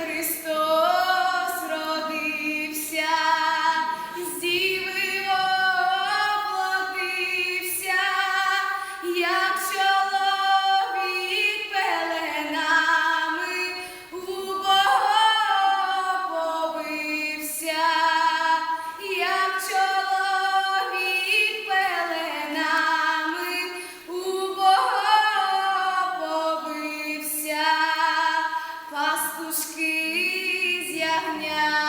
гріх. пастушки з ягня.